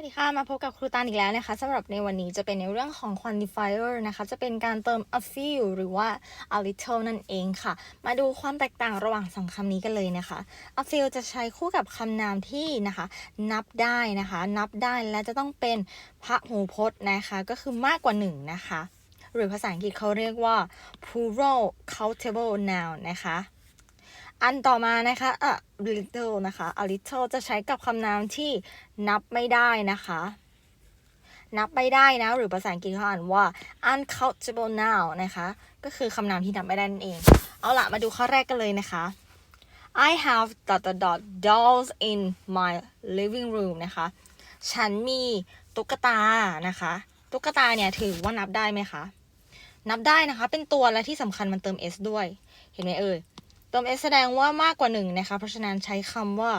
วัสดีค่ะ มาพบกับครูตานอีกแล้วนะคะสำหรับในวันนี้จะเป็นในเรื่องของ quantifier นะคะ จะเป็นการเติม a few หรือว่า a little นั่นเองค่ะ มาดูความแตกต่างระหว่างสองคำนี้กันเลยนะคะ a few จะใช้คู่กับคำนามที่นะคะ นับได้นะคะ นับได้และจะต้องเป็นพหูพจน์นะคะ ก็คือมากกว่าหนึ่งนะคะ หรือภาษาอังกฤษเขาเรียกว่า plural countable noun นะคะ อันต่อมานะคะ a little นะคะ a little จะใช้กับคำนามที่นับไม่ได้นะคะ นับไม่ได้นะ หรือภาษาอังกฤษเขาอ่านว่า uncountable noun นะคะ ก็คือคำนามที่นับไม่ได้นั่นเอง เอาละมาดูข้อแรกกันเลยนะคะ I have dot dot dot dolls in my living room นะคะ ฉันมีตุ๊กตานะคะ ตุ๊กตาเนี่ยถือว่านับได้ไหมคะ นับได้นะคะ เป็นตัวและที่สำคัญมันเติม s ด้วย เห็นไหมเอ่ย ติม s แสดงว่ามากกว่าหนึ่งนะคะ เพราะฉะนั้นใช้คำว่า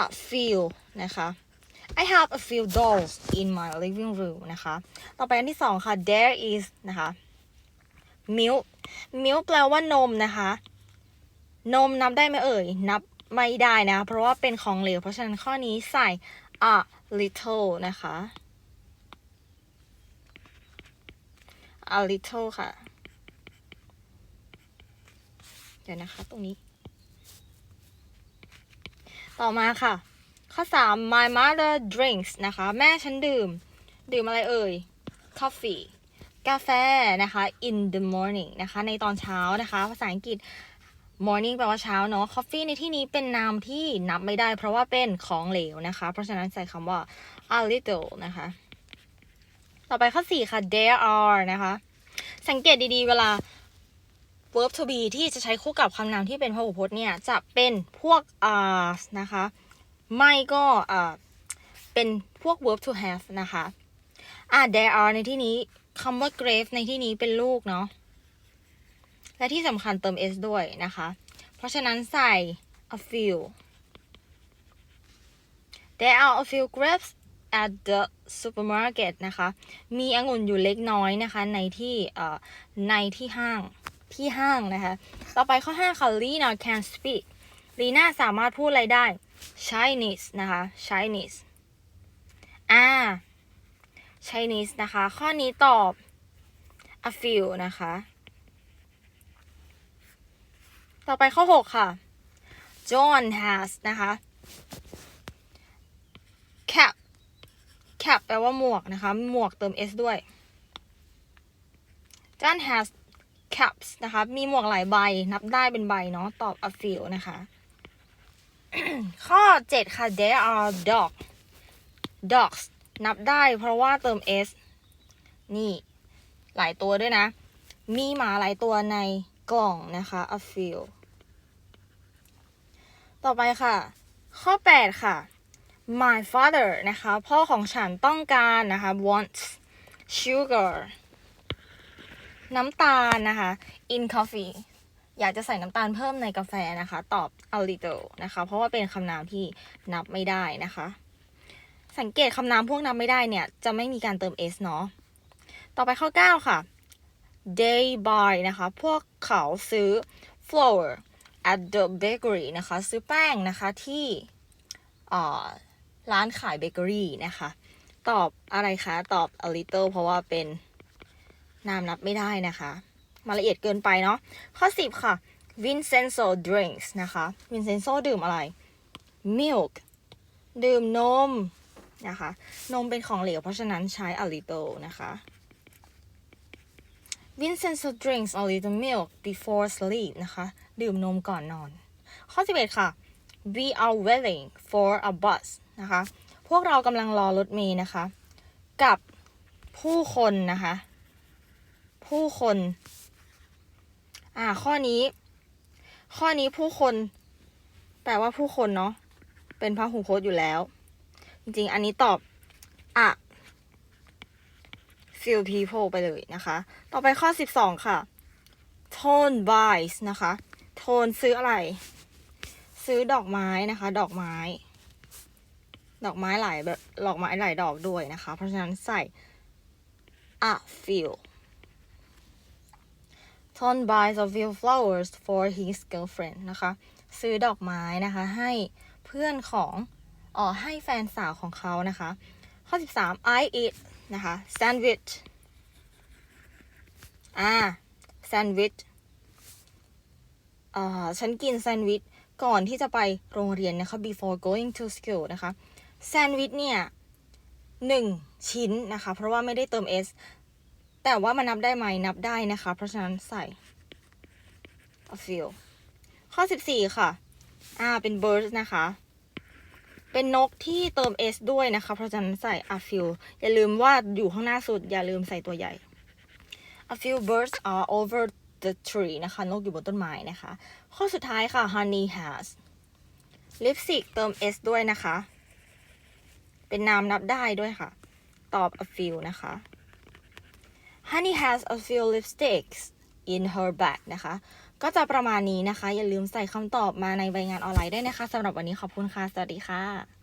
a few นะคะ I have a few dolls in my living room นะคะ ต่อไปอันที่สองค่ะ there is นะคะ milk milk แปลว่านมนะคะ นมนับได้ไหมเอ่ย นับไม่ได้นะ เพราะว่าเป็นของเหลว เพราะฉะนั้นข้อนี้ใส่ a little นะคะ a little ค่ะ เดี๋ยวนะคะ ตรงนี้ ต่อมาค่ะ ข้อ3 my mother drinks นะคะ แม่ฉันดื่ม ดื่มอะไรเอ่ย coffee กาแฟนะคะ in the morning นะคะ ในตอนเช้านะคะ ภาษาอังกฤษ morning แปลว่าเช้าเนาะ coffee ในที่นี้เป็นนามที่นับไม่ได้ เพราะว่าเป็นของเหลวนะคะ เพราะฉะนั้นใส่คำว่า a little นะคะ ต่อไปข้อ 4 ค่ะ there are นะคะ สังเกตดีๆ เวลา verb to be ที่จะใช้คู่กับคำนามที่เป็นพหูพจน์เนี่ย จะเป็นพวก are นะคะ ไม่ก็เป็นพวก verb to have นะคะอ่า there are ในที่นี้คำว่า grave ในที่นี้เป็นลูกเนาะและที่สำคัญเติม s ด้วยนะคะ เพราะฉะนั้นใส่ a few there are a few grapes at the supermarket นะคะ มีองุ่นอยู่เล็กน้อยนะคะ ในที่ในที่ห้าง ที่ห้างนะคะ ต่อไปข้อ 5 ค่ะ Lina can speak ลีน่าสามารถพูดอะไรได้ Chinese นะคะ Chinese อ่า Chinese นะคะ ข้อนี้ตอบ a few นะคะ ต่อไปข้อ 6 ค่ะ John has นะคะ cap cap แปลว่าหมวกนะคะ หมวกเติม s ด้วย John has caps นะคะ มีหมวกหลายใบ นับได้เป็นใบเนาะ ตอบ a few นะคะ ข้อ 7 ค่ะ there are dog dogs นับได้เพราะว่าเติม s นี่ หลายตัวด้วยนะ มีหมาหลายตัวในกล่องนะคะ a few ต่อไปค่ะ ข้อ 8 ค่ะ my father นะคะ พ่อของฉันต้องการนะคะ wants sugar น้ำตาลนะคะ in coffee อยากจะใส่น้ำตาลเพิ่มในกาแฟนะคะ ตอบ a little นะคะ เพราะว่าเป็นคำนามที่นับไม่ได้นะคะ สังเกตคำนามพวกนับไม่ได้เนี่ย จะไม่มีการเติม s เนาะ ต่อไปข้อ 9 ค่ะ they buy นะคะ พวกเขาซื้อ flour at the bakery นะคะ ซื้อแป้งนะคะที่ร้านขายเบเกอรี่นะคะ ตอบอะไรคะ ตอบ a little เพราะว่าเป็น นามนับไม่ได้นะคะ มาละเอียดเกินไปเนาะ ข้อ 10 ค่ะ Vincenzo drinks นะคะ Vincenzo ดื่มอะไร milk ดื่มนมนะคะ นมเป็นของเหลว เพราะฉะนั้นใช้ a little นะคะ Vincenzo drinks a little milk before sleep นะคะ ดื่มนมก่อนนอน ข้อ 11 ค่ะ we are waiting for a bus นะคะ พวกเรากำลังรอรถเมล์นะคะ กับผู้คนนะคะ ผู้คน อ่า ข้อนี้ ข้อนี้ผู้คน แปลว่าผู้คนเนาะ เป็นพหูพจน์อยู่แล้ว จริงๆ อันนี้ตอบอะ few people ไปเลยนะคะ ต่อไปข้อ 12 ค่ะ tone buys นะคะ tone ซื้ออะไร ซื้อดอกไม้นะคะ ดอกไม้ ดอกไม้หลายแบบ ดอกไม้หลายดอกด้วยนะคะ เพราะฉะนั้นใส่ a few Ton buys a few flowers for his girlfriend นะคะ ซื้อดอกไม้นะคะ ให้เพื่อนของอ๋อให้แฟนสาวของเขานะคะ ข้อ 13 I eat นะคะ sandwich อ่า sandwich อ่าฉันกินแซนด์วิชก่อนที่จะไปโรงเรียนนะคะ before going to school นะคะ แซนด์วิชเนี่ยหนึ่งชิ้นนะคะ เพราะว่าไม่ได้เติม s แต่ว่ามันนับได้ไหมนับได้นะคะ เพราะฉะนั้นใส่ a few ข้อ 14 ค่ะ อ่า เป็น birds นะคะ เป็นนกที่เติม s ด้วยนะคะ เพราะฉะนั้นใส่ a few อย่าลืมว่าอยู่ข้างหน้าสุด อย่าลืมใส่ตัวใหญ่ a few birds are over the tree นะคะ นกอยู่บนต้นไม้นะคะ ข้อสุดท้ายค่ะ honey has lipstick เติม s ด้วยนะคะ เป็นนามนับได้ด้วยค่ะ ตอบ a few นะคะ honey has a few lipsticks in her bag นะคะ ก็จะประมาณนี้นะคะ อย่าลืมใส่คำตอบมาในใบงานออนไลน์ได้นะคะสำหรับวันนี้ขอบคุณค่ะ สวัสดีค่ะ